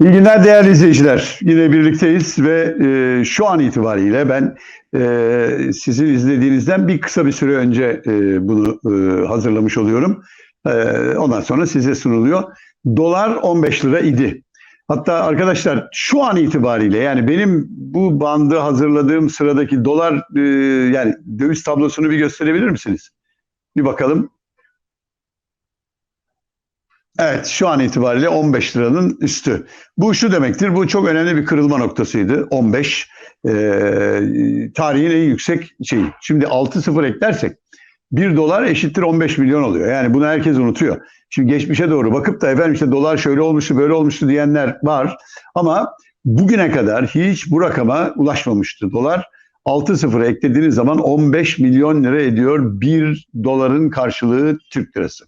İyi günler değerli izleyiciler. Yine birlikteyiz ve e, şu an itibariyle ben e, sizin izlediğinizden bir kısa bir süre önce e, bunu e, hazırlamış oluyorum. E, ondan sonra size sunuluyor. Dolar 15 lira idi. Hatta arkadaşlar şu an itibariyle yani benim bu bandı hazırladığım sıradaki dolar e, yani döviz tablosunu bir gösterebilir misiniz? Bir bakalım. Evet şu an itibariyle 15 liranın üstü. Bu şu demektir bu çok önemli bir kırılma noktasıydı 15 e, tarihin en yüksek şeyi. Şimdi 6-0 eklersek 1 dolar eşittir 15 milyon oluyor. Yani bunu herkes unutuyor. Şimdi geçmişe doğru bakıp da efendim işte dolar şöyle olmuştu böyle olmuştu diyenler var. Ama bugüne kadar hiç bu rakama ulaşmamıştı dolar. 6-0 eklediğiniz zaman 15 milyon lira ediyor 1 doların karşılığı Türk lirası.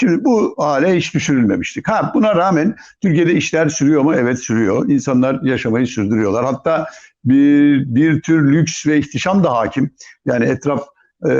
Şimdi bu hale hiç düşürülmemiştik. Ha buna rağmen Türkiye'de işler sürüyor mu? Evet sürüyor. İnsanlar yaşamayı sürdürüyorlar. Hatta bir, bir tür lüks ve ihtişam da hakim. Yani etraf e,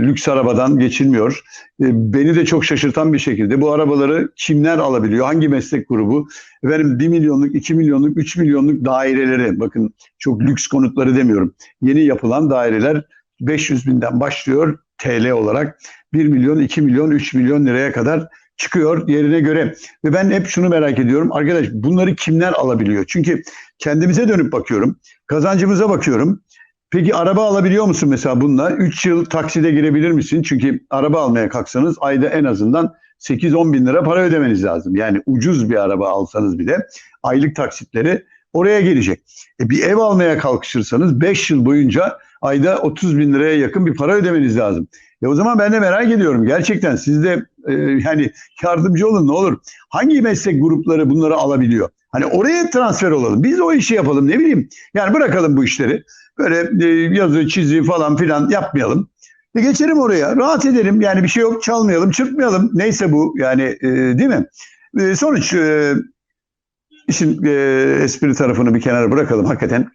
lüks arabadan geçilmiyor. E, beni de çok şaşırtan bir şekilde bu arabaları kimler alabiliyor? Hangi meslek grubu? Efendim 1 milyonluk, 2 milyonluk, 3 milyonluk daireleri bakın çok lüks konutları demiyorum. Yeni yapılan daireler 500 binden başlıyor TL olarak 1 milyon, 2 milyon, 3 milyon liraya kadar çıkıyor yerine göre. Ve ben hep şunu merak ediyorum. Arkadaş bunları kimler alabiliyor? Çünkü kendimize dönüp bakıyorum. Kazancımıza bakıyorum. Peki araba alabiliyor musun mesela bununla? 3 yıl takside girebilir misin? Çünkü araba almaya kalksanız ayda en azından 8-10 bin lira para ödemeniz lazım. Yani ucuz bir araba alsanız bile aylık taksitleri oraya gelecek. E bir ev almaya kalkışırsanız 5 yıl boyunca ayda 30 bin liraya yakın bir para ödemeniz lazım. E o zaman ben de merak ediyorum. Gerçekten siz de e, yani yardımcı olun ne olur. Hangi meslek grupları bunları alabiliyor? Hani oraya transfer olalım. Biz o işi yapalım ne bileyim. Yani bırakalım bu işleri. Böyle e, yazı çizi falan filan yapmayalım. E geçelim oraya. Rahat edelim. Yani bir şey yok çalmayalım, çırpmayalım. Neyse bu yani e, değil mi? E, sonuç e, işin e, espri tarafını bir kenara bırakalım. Hakikaten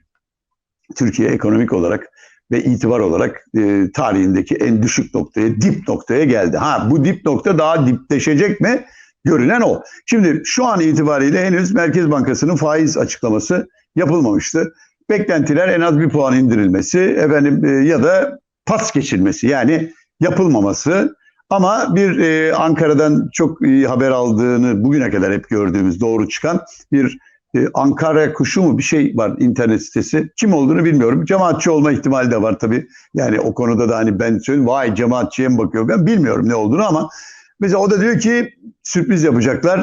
Türkiye ekonomik olarak ve itibar olarak e, tarihindeki en düşük noktaya, dip noktaya geldi. Ha bu dip nokta daha dipleşecek mi? Görünen o. Şimdi şu an itibariyle henüz Merkez Bankası'nın faiz açıklaması yapılmamıştı. Beklentiler en az bir puan indirilmesi efendim e, ya da pas geçilmesi yani yapılmaması. Ama bir e, Ankara'dan çok iyi haber aldığını bugüne kadar hep gördüğümüz doğru çıkan bir e, Ankara kuşu mu bir şey var internet sitesi. Kim olduğunu bilmiyorum. Cemaatçi olma ihtimali de var tabii. Yani o konuda da hani ben söyleyeyim vay cemaatçiye mi bakıyor ben bilmiyorum ne olduğunu ama mesela o da diyor ki sürpriz yapacaklar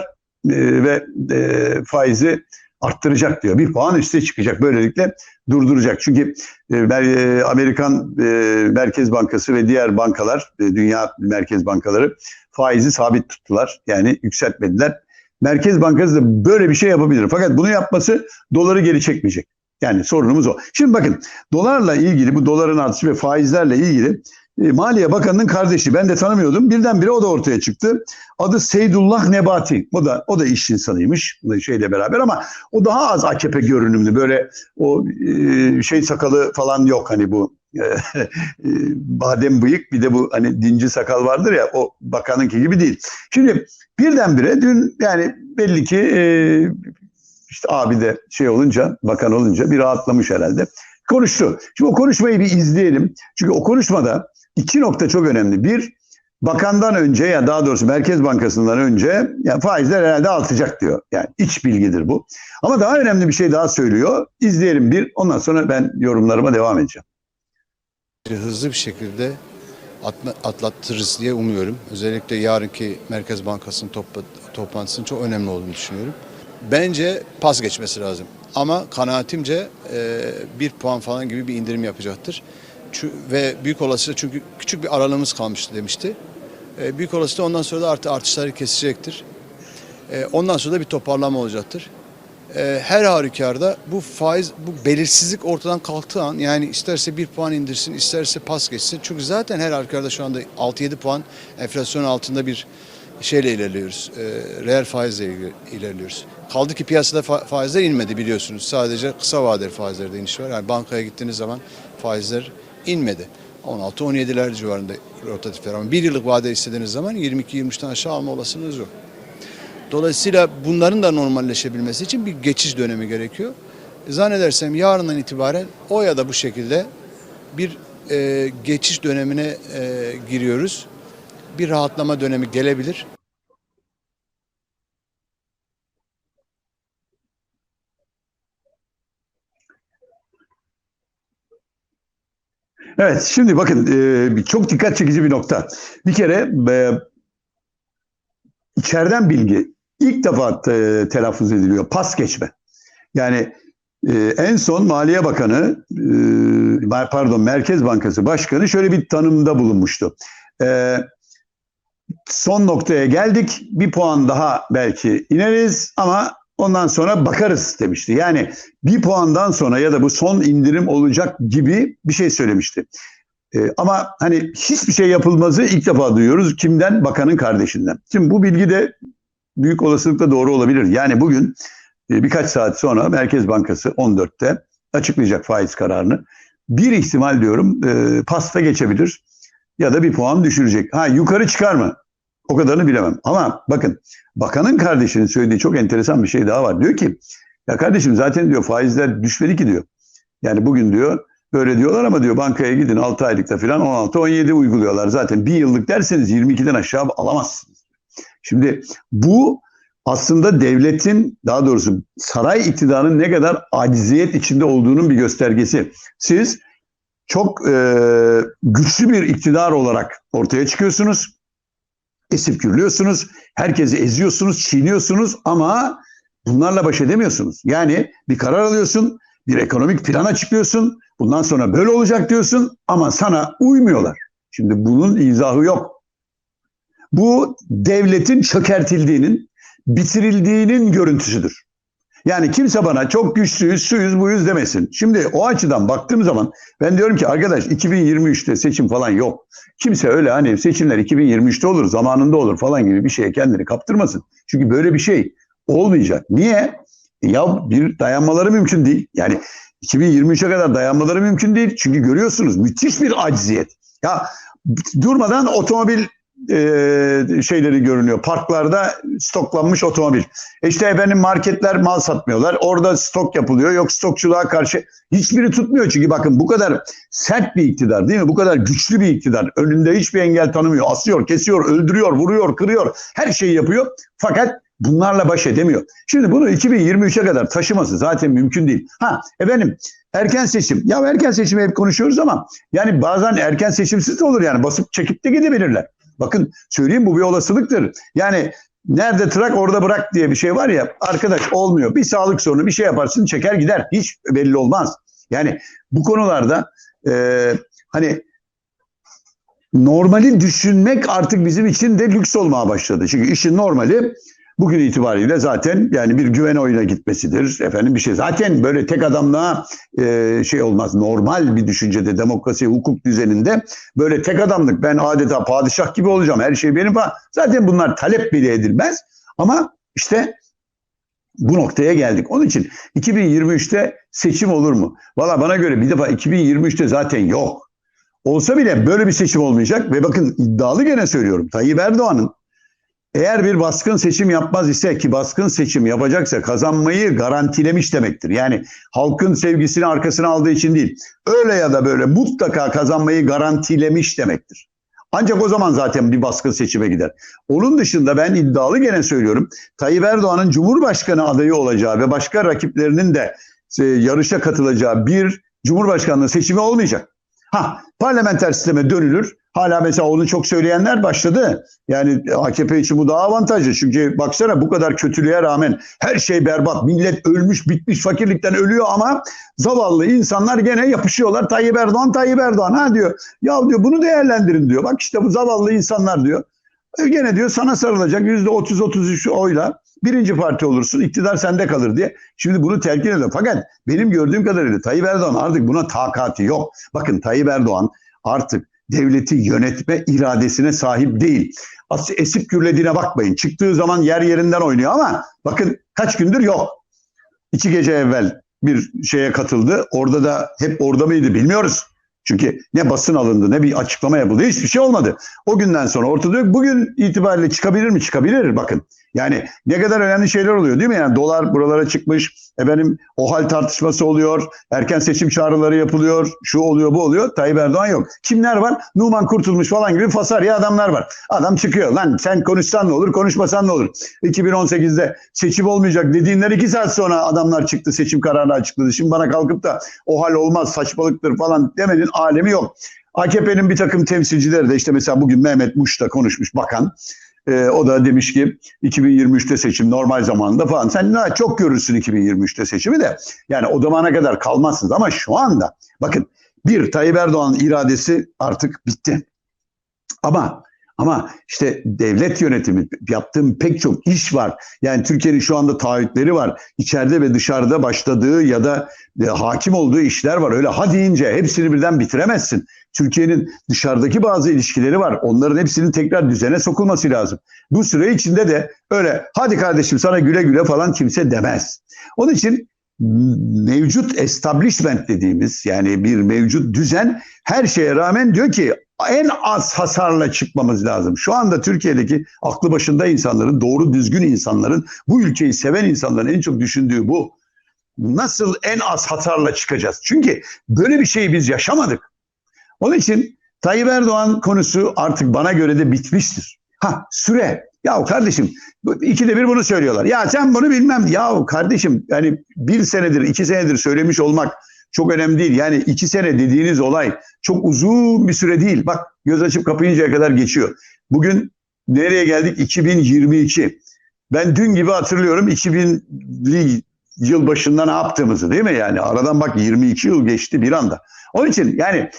e, ve e, faizi arttıracak diyor. Bir puan üste çıkacak. Böylelikle durduracak. Çünkü e, e, Amerikan e, Merkez Bankası ve diğer bankalar, e, dünya merkez bankaları faizi sabit tuttular. Yani yükseltmediler. Merkez Bankası da böyle bir şey yapabilir. Fakat bunu yapması doları geri çekmeyecek. Yani sorunumuz o. Şimdi bakın dolarla ilgili bu doların artışı ve faizlerle ilgili e, Maliye Bakanı'nın kardeşi ben de tanımıyordum. Birdenbire o da ortaya çıktı. Adı Seydullah Nebati. O da o da iş insanıymış şeyle beraber ama o daha az AKP görünümlü. Böyle o e, şey sakalı falan yok hani bu badem bıyık bir de bu hani dinci sakal vardır ya o bakanınki gibi değil. Şimdi birdenbire dün yani belli ki e, işte abi de şey olunca bakan olunca bir rahatlamış herhalde. Konuştu. Şimdi o konuşmayı bir izleyelim. Çünkü o konuşmada iki nokta çok önemli. Bir, bakandan önce ya daha doğrusu Merkez Bankası'ndan önce yani faizler herhalde artacak diyor. Yani iç bilgidir bu. Ama daha önemli bir şey daha söylüyor. İzleyelim bir. Ondan sonra ben yorumlarıma devam edeceğim. Hızlı bir şekilde atla- atlattırırız diye umuyorum. Özellikle yarınki Merkez Bankası'nın topla- toplantısının çok önemli olduğunu düşünüyorum. Bence pas geçmesi lazım. Ama kanaatimce e, bir puan falan gibi bir indirim yapacaktır. Çü- ve büyük olasılıkla çünkü küçük bir aralığımız kalmıştı demişti. E, büyük olasılıkla ondan sonra da artı artışları kesecektir. E, ondan sonra da bir toparlama olacaktır. E, her halükarda bu faiz, bu belirsizlik ortadan kalktığı an yani isterse bir puan indirsin, isterse pas geçsin. Çünkü zaten her halükarda şu anda 6-7 puan enflasyon altında bir şeyle ilerliyoruz. E, reel faizle iler- ilerliyoruz. Kaldı ki piyasada fa- faizler inmedi biliyorsunuz. Sadece kısa vadeli faizlerde iniş var. Yani bankaya gittiğiniz zaman faizler inmedi. 16-17'ler civarında rotatifler ama bir yıllık vade istediğiniz zaman 22-23'ten aşağı alma olasılığınız yok. Dolayısıyla bunların da normalleşebilmesi için bir geçiş dönemi gerekiyor. Zannedersem yarından itibaren o ya da bu şekilde bir e, geçiş dönemine e, giriyoruz. Bir rahatlama dönemi gelebilir. Evet, şimdi bakın e, çok dikkat çekici bir nokta. Bir kere e, içeriden bilgi ilk defa e, telaffuz ediliyor. Pas geçme. Yani e, en son Maliye Bakanı, e, pardon Merkez Bankası Başkanı şöyle bir tanımda bulunmuştu. E, son noktaya geldik. Bir puan daha belki ineriz ama ondan sonra bakarız demişti. Yani bir puandan sonra ya da bu son indirim olacak gibi bir şey söylemişti. Ee, ama hani hiçbir şey yapılmazı ilk defa duyuyoruz. Kimden? Bakanın kardeşinden. Şimdi bu bilgi de büyük olasılıkla doğru olabilir. Yani bugün e, birkaç saat sonra Merkez Bankası 14'te açıklayacak faiz kararını. Bir ihtimal diyorum e, pasta geçebilir ya da bir puan düşürecek. Ha yukarı çıkar mı? O kadarını bilemem. Ama bakın bakanın kardeşinin söylediği çok enteresan bir şey daha var. Diyor ki ya kardeşim zaten diyor faizler düşmedi ki diyor. Yani bugün diyor böyle diyorlar ama diyor bankaya gidin 6 aylıkta falan 16-17 uyguluyorlar. Zaten bir yıllık derseniz 22'den aşağı alamazsınız. Şimdi bu aslında devletin daha doğrusu saray iktidarının ne kadar aciziyet içinde olduğunun bir göstergesi. Siz çok e, güçlü bir iktidar olarak ortaya çıkıyorsunuz esip gürlüyorsunuz, herkesi eziyorsunuz, çiğniyorsunuz ama bunlarla baş edemiyorsunuz. Yani bir karar alıyorsun, bir ekonomik plan açıklıyorsun, bundan sonra böyle olacak diyorsun ama sana uymuyorlar. Şimdi bunun izahı yok. Bu devletin çökertildiğinin, bitirildiğinin görüntüsüdür. Yani kimse bana çok güçlüyüz, suyuz, buyuz demesin. Şimdi o açıdan baktığım zaman ben diyorum ki arkadaş 2023'te seçim falan yok. Kimse öyle hani seçimler 2023'te olur, zamanında olur falan gibi bir şeye kendini kaptırmasın. Çünkü böyle bir şey olmayacak. Niye? Ya bir dayanmaları mümkün değil. Yani 2023'e kadar dayanmaları mümkün değil. Çünkü görüyorsunuz müthiş bir acziyet. Ya durmadan otomobil e, şeyleri görünüyor. Parklarda stoklanmış otomobil. E işte efendim marketler mal satmıyorlar. Orada stok yapılıyor. Yok stokçuluğa karşı hiçbiri tutmuyor. Çünkü bakın bu kadar sert bir iktidar değil mi? Bu kadar güçlü bir iktidar. Önünde hiçbir engel tanımıyor. Asıyor, kesiyor, öldürüyor, vuruyor, kırıyor. Her şeyi yapıyor. Fakat bunlarla baş edemiyor. Şimdi bunu 2023'e kadar taşıması zaten mümkün değil. Ha efendim erken seçim. Ya erken seçimi hep konuşuyoruz ama yani bazen erken seçimsiz de olur yani basıp çekip de gidebilirler. Bakın söyleyeyim bu bir olasılıktır. Yani nerede trak orada bırak diye bir şey var ya arkadaş olmuyor. Bir sağlık sorunu bir şey yaparsın çeker gider. Hiç belli olmaz. Yani bu konularda e, hani normali düşünmek artık bizim için de lüks olmaya başladı. Çünkü işin normali bugün itibariyle zaten yani bir güven oyuna gitmesidir. Efendim bir şey zaten böyle tek adamlığa e, şey olmaz. Normal bir düşüncede demokrasi, hukuk düzeninde böyle tek adamlık ben adeta padişah gibi olacağım. Her şey benim falan. Zaten bunlar talep bile edilmez. Ama işte bu noktaya geldik. Onun için 2023'te seçim olur mu? Valla bana göre bir defa 2023'te zaten yok. Olsa bile böyle bir seçim olmayacak ve bakın iddialı gene söylüyorum. Tayyip Erdoğan'ın eğer bir baskın seçim yapmaz ise ki baskın seçim yapacaksa kazanmayı garantilemiş demektir. Yani halkın sevgisini arkasına aldığı için değil. Öyle ya da böyle mutlaka kazanmayı garantilemiş demektir. Ancak o zaman zaten bir baskın seçime gider. Onun dışında ben iddialı gene söylüyorum. Tayyip Erdoğan'ın Cumhurbaşkanı adayı olacağı ve başka rakiplerinin de e, yarışa katılacağı bir Cumhurbaşkanlığı seçimi olmayacak. Ha, parlamenter sisteme dönülür. Hala mesela onu çok söyleyenler başladı. Yani AKP için bu daha avantajlı. Çünkü baksana bu kadar kötülüğe rağmen her şey berbat. Millet ölmüş bitmiş fakirlikten ölüyor ama zavallı insanlar gene yapışıyorlar. Tayyip Erdoğan, Tayyip Erdoğan. Ha diyor ya diyor bunu değerlendirin diyor. Bak işte bu zavallı insanlar diyor. E, gene diyor sana sarılacak %30-33 oyla birinci parti olursun iktidar sende kalır diye. Şimdi bunu telkin ediyor. Fakat benim gördüğüm kadarıyla Tayyip Erdoğan artık buna takati yok. Bakın Tayyip Erdoğan artık devleti yönetme iradesine sahip değil. As esip gürlediğine bakmayın. Çıktığı zaman yer yerinden oynuyor ama bakın kaç gündür yok. İki gece evvel bir şeye katıldı. Orada da hep orada mıydı bilmiyoruz. Çünkü ne basın alındı ne bir açıklama yapıldı. Hiçbir şey olmadı. O günden sonra ortada yok. Bugün itibariyle çıkabilir mi? Çıkabilir bakın. Yani ne kadar önemli şeyler oluyor değil mi? Yani dolar buralara çıkmış, efendim o hal tartışması oluyor, erken seçim çağrıları yapılıyor, şu oluyor bu oluyor. Tayyip Erdoğan yok. Kimler var? Numan Kurtulmuş falan gibi fasarya adamlar var. Adam çıkıyor lan sen konuşsan ne olur, konuşmasan ne olur? 2018'de seçim olmayacak dediğinden iki saat sonra adamlar çıktı, seçim kararını açıkladı. Şimdi bana kalkıp da o hal olmaz, saçmalıktır falan demenin alemi yok. AKP'nin bir takım temsilcileri de işte mesela bugün Mehmet Muş da konuşmuş bakan. Ee, o da demiş ki 2023'te seçim normal zamanında falan. Sen ne çok görürsün 2023'te seçimi de. Yani o zamana kadar kalmazsınız ama şu anda bakın bir Tayyip Erdoğan'ın iradesi artık bitti. Ama ama işte devlet yönetimi yaptığım pek çok iş var. Yani Türkiye'nin şu anda taahhütleri var. İçeride ve dışarıda başladığı ya da e, hakim olduğu işler var. Öyle ha deyince hepsini birden bitiremezsin. Türkiye'nin dışarıdaki bazı ilişkileri var. Onların hepsinin tekrar düzene sokulması lazım. Bu süre içinde de öyle hadi kardeşim sana güle güle falan kimse demez. Onun için mevcut establishment dediğimiz yani bir mevcut düzen her şeye rağmen diyor ki en az hasarla çıkmamız lazım. Şu anda Türkiye'deki aklı başında insanların, doğru düzgün insanların, bu ülkeyi seven insanların en çok düşündüğü bu. Nasıl en az hasarla çıkacağız? Çünkü böyle bir şeyi biz yaşamadık. Onun için Tayyip Erdoğan konusu artık bana göre de bitmiştir. Ha süre. Ya kardeşim ikide bir bunu söylüyorlar. Ya sen bunu bilmem. Ya kardeşim yani bir senedir iki senedir söylemiş olmak çok önemli değil. Yani iki sene dediğiniz olay çok uzun bir süre değil. Bak göz açıp kapayıncaya kadar geçiyor. Bugün nereye geldik? 2022. Ben dün gibi hatırlıyorum 2000'li yıl başında ne yaptığımızı değil mi? Yani aradan bak 22 yıl geçti bir anda. Onun için yani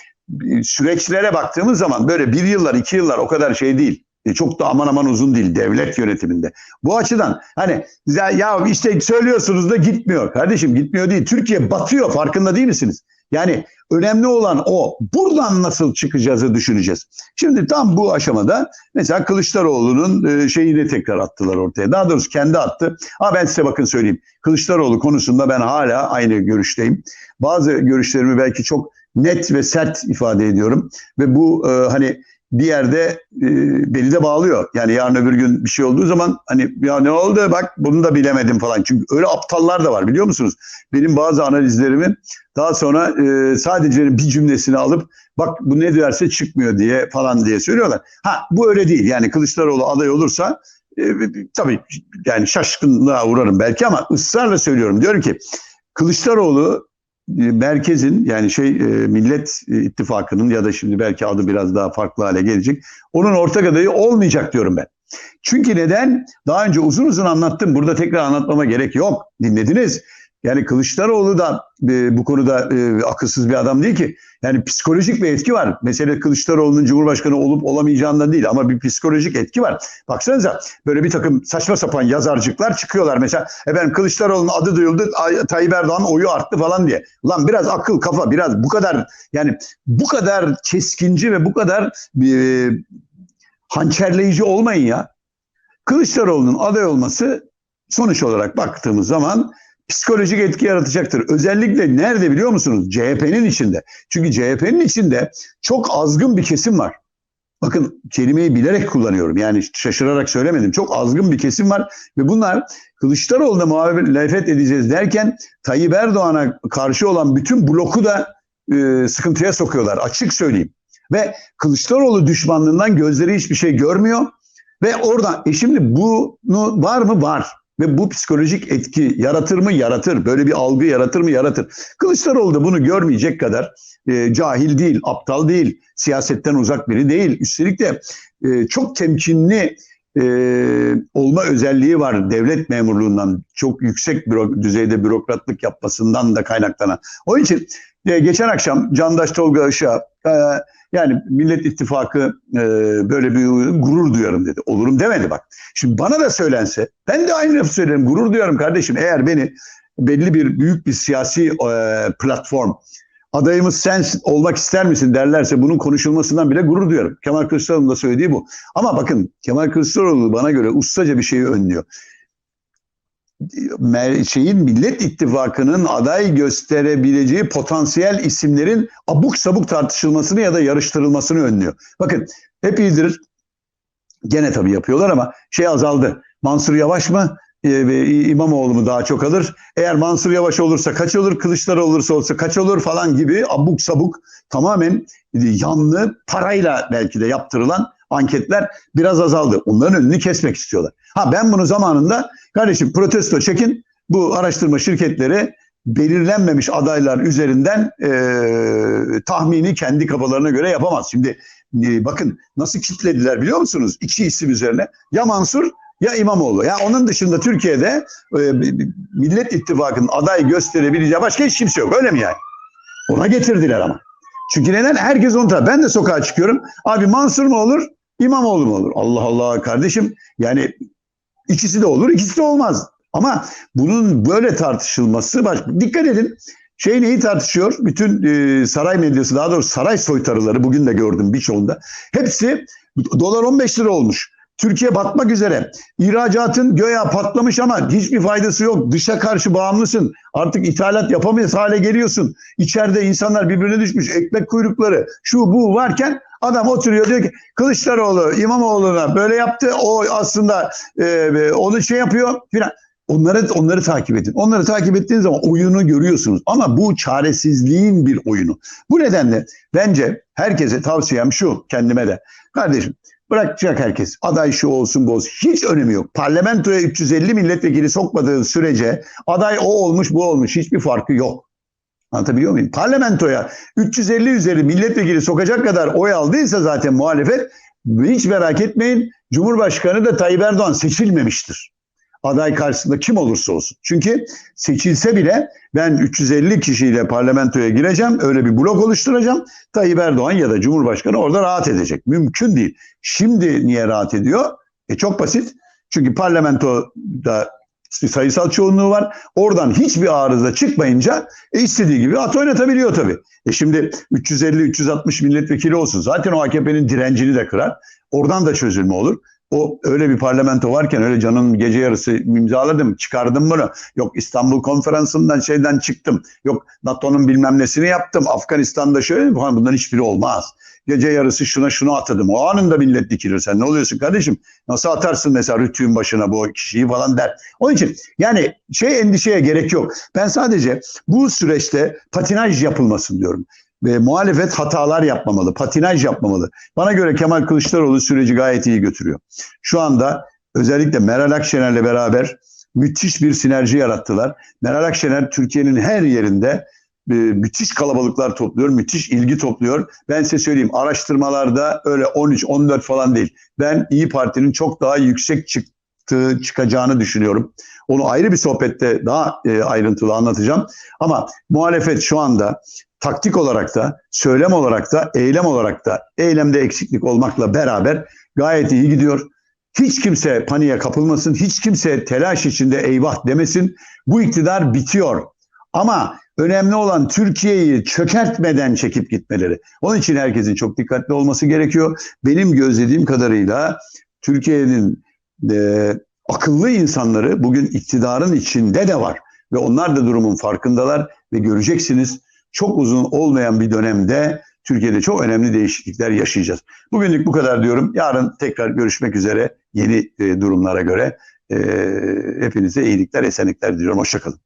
süreçlere baktığımız zaman böyle bir yıllar iki yıllar o kadar şey değil. E, çok da aman aman uzun değil devlet yönetiminde. Bu açıdan hani ya, işte söylüyorsunuz da gitmiyor. Kardeşim gitmiyor değil. Türkiye batıyor farkında değil misiniz? Yani önemli olan o. Buradan nasıl çıkacağızı düşüneceğiz. Şimdi tam bu aşamada mesela Kılıçdaroğlu'nun e, şeyini tekrar attılar ortaya. Daha doğrusu kendi attı. Ha ben size bakın söyleyeyim. Kılıçdaroğlu konusunda ben hala aynı görüşteyim. Bazı görüşlerimi belki çok net ve sert ifade ediyorum. Ve bu e, hani bir yerde e, beni de bağlıyor. Yani yarın öbür gün bir şey olduğu zaman hani ya ne oldu bak bunu da bilemedim falan. Çünkü öyle aptallar da var biliyor musunuz? Benim bazı analizlerimi daha sonra e, sadece bir cümlesini alıp bak bu ne derse çıkmıyor diye falan diye söylüyorlar. Ha bu öyle değil. Yani Kılıçdaroğlu aday olursa e, tabii yani şaşkınlığa uğrarım belki ama ısrarla söylüyorum. Diyorum ki Kılıçdaroğlu merkezin yani şey e, Millet İttifakı'nın ya da şimdi belki adı biraz daha farklı hale gelecek. Onun ortak adayı olmayacak diyorum ben. Çünkü neden? Daha önce uzun uzun anlattım. Burada tekrar anlatmama gerek yok. Dinlediniz. Yani Kılıçdaroğlu da e, bu konuda e, akılsız bir adam değil ki. Yani psikolojik bir etki var. Mesela Kılıçdaroğlu'nun Cumhurbaşkanı olup olamayacağından değil ama bir psikolojik etki var. Baksanıza böyle bir takım saçma sapan yazarcıklar çıkıyorlar. Mesela efendim Kılıçdaroğlu'nun adı duyuldu, Tayyip Erdoğan oyu arttı falan diye. Ulan biraz akıl kafa biraz bu kadar yani bu kadar keskinci ve bu kadar e, hançerleyici olmayın ya. Kılıçdaroğlu'nun aday olması sonuç olarak baktığımız zaman psikolojik etki yaratacaktır. Özellikle nerede biliyor musunuz? CHP'nin içinde. Çünkü CHP'nin içinde çok azgın bir kesim var. Bakın kelimeyi bilerek kullanıyorum. Yani şaşırarak söylemedim. Çok azgın bir kesim var ve bunlar Kılıçdaroğlu'na muhalefet edeceğiz derken Tayyip Erdoğan'a karşı olan bütün bloku da e, sıkıntıya sokuyorlar. Açık söyleyeyim. Ve Kılıçdaroğlu düşmanlığından gözleri hiçbir şey görmüyor. Ve oradan e şimdi bunu var mı? Var. Ve bu psikolojik etki yaratır mı? Yaratır. Böyle bir algı yaratır mı? Yaratır. Kılıçdaroğlu da bunu görmeyecek kadar e, cahil değil, aptal değil, siyasetten uzak biri değil. Üstelik de e, çok temkinli e, olma özelliği var devlet memurluğundan. Çok yüksek büro, düzeyde bürokratlık yapmasından da kaynaklanan. O için e, geçen akşam Candaş Tolga Işık'a e, yani Millet İttifakı e, böyle bir gurur duyarım dedi. Olurum demedi bak. Şimdi bana da söylense ben de aynı lafı söylerim. Gurur duyarım kardeşim. Eğer beni belli bir büyük bir siyasi e, platform adayımız sen olmak ister misin derlerse bunun konuşulmasından bile gurur duyarım. Kemal Kılıçdaroğlu'nun da söylediği bu. Ama bakın Kemal Kılıçdaroğlu bana göre ustaca bir şeyi önlüyor şeyin Millet İttifakı'nın aday gösterebileceği potansiyel isimlerin abuk sabuk tartışılmasını ya da yarıştırılmasını önlüyor. Bakın hep iyidir gene tabii yapıyorlar ama şey azaldı. Mansur Yavaş mı? e, ve İmamoğlu mu daha çok alır? Eğer Mansur Yavaş olursa kaç olur? Kılıçdaroğlu olursa olsa kaç olur falan gibi abuk sabuk tamamen yanlı parayla belki de yaptırılan anketler biraz azaldı. Onların önünü kesmek istiyorlar. Ha ben bunu zamanında kardeşim protesto çekin bu araştırma şirketleri belirlenmemiş adaylar üzerinden e, tahmini kendi kafalarına göre yapamaz. Şimdi e, bakın nasıl kitlediler biliyor musunuz? İki isim üzerine. Ya Mansur ya İmamoğlu. Ya onun dışında Türkiye'de e, Millet İttifakı'nın aday gösterebileceği başka hiç kimse yok. Öyle mi yani? Ona getirdiler ama. Çünkü neden? Herkes onu tabii. Ben de sokağa çıkıyorum. Abi Mansur mu olur? İmamoğlu mu olur? Allah Allah kardeşim. Yani ikisi de olur, ikisi de olmaz. Ama bunun böyle tartışılması baş... Dikkat edin. Şey neyi tartışıyor? Bütün e, saray medyası daha doğrusu saray soytarıları bugün de gördüm birçoğunda. Hepsi dolar 15 lira olmuş. Türkiye batmak üzere. İhracatın göya patlamış ama hiçbir faydası yok. Dışa karşı bağımlısın. Artık ithalat yapamayız hale geliyorsun. İçeride insanlar birbirine düşmüş. Ekmek kuyrukları şu bu varken adam oturuyor diyor ki Kılıçdaroğlu İmamoğlu'na böyle yaptı. O aslında e, onu şey yapıyor filan. Onları onları takip edin. Onları takip ettiğiniz zaman oyunu görüyorsunuz. Ama bu çaresizliğin bir oyunu. Bu nedenle bence herkese tavsiyem şu kendime de. Kardeşim Bırakacak herkes. Aday şu olsun bu olsun. Hiç önemi yok. Parlamentoya 350 milletvekili sokmadığı sürece aday o olmuş bu olmuş. Hiçbir farkı yok. Anlatabiliyor muyum? Parlamentoya 350 üzeri milletvekili sokacak kadar oy aldıysa zaten muhalefet hiç merak etmeyin Cumhurbaşkanı da Tayyip Erdoğan seçilmemiştir aday karşısında kim olursa olsun. Çünkü seçilse bile ben 350 kişiyle parlamentoya gireceğim. Öyle bir blok oluşturacağım. Tayyip Erdoğan ya da Cumhurbaşkanı orada rahat edecek. Mümkün değil. Şimdi niye rahat ediyor? E çok basit. Çünkü parlamentoda sayısal çoğunluğu var. Oradan hiçbir arıza çıkmayınca e, istediği gibi at oynatabiliyor tabii. E şimdi 350-360 milletvekili olsun. Zaten o AKP'nin direncini de kırar. Oradan da çözülme olur. O öyle bir parlamento varken öyle canım gece yarısı imzaladım çıkardım bunu. Yok İstanbul konferansından şeyden çıktım. Yok NATO'nun bilmem nesini yaptım. Afganistan'da şöyle falan bunların hiçbiri olmaz. Gece yarısı şuna şunu atadım. O anında millet dikilir. Sen ne oluyorsun kardeşim? Nasıl atarsın mesela rütüğün başına bu kişiyi falan der. Onun için yani şey endişeye gerek yok. Ben sadece bu süreçte patinaj yapılmasın diyorum ve muhalefet hatalar yapmamalı, patinaj yapmamalı. Bana göre Kemal Kılıçdaroğlu süreci gayet iyi götürüyor. Şu anda özellikle Meral Akşener'le beraber müthiş bir sinerji yarattılar. Meral Akşener Türkiye'nin her yerinde e, müthiş kalabalıklar topluyor, müthiş ilgi topluyor. Ben size söyleyeyim araştırmalarda öyle 13-14 falan değil. Ben İyi Parti'nin çok daha yüksek çıktığı, çıkacağını düşünüyorum. Onu ayrı bir sohbette daha e, ayrıntılı anlatacağım. Ama muhalefet şu anda taktik olarak da, söylem olarak da, eylem olarak da, eylemde eksiklik olmakla beraber gayet iyi gidiyor. Hiç kimse paniğe kapılmasın, hiç kimse telaş içinde eyvah demesin. Bu iktidar bitiyor. Ama önemli olan Türkiye'yi çökertmeden çekip gitmeleri. Onun için herkesin çok dikkatli olması gerekiyor. Benim gözlediğim kadarıyla Türkiye'nin e, akıllı insanları bugün iktidarın içinde de var. Ve onlar da durumun farkındalar ve göreceksiniz çok uzun olmayan bir dönemde Türkiye'de çok önemli değişiklikler yaşayacağız. Bugünlük bu kadar diyorum. Yarın tekrar görüşmek üzere yeni e, durumlara göre. E, hepinize iyilikler, esenlikler diliyorum. Hoşçakalın.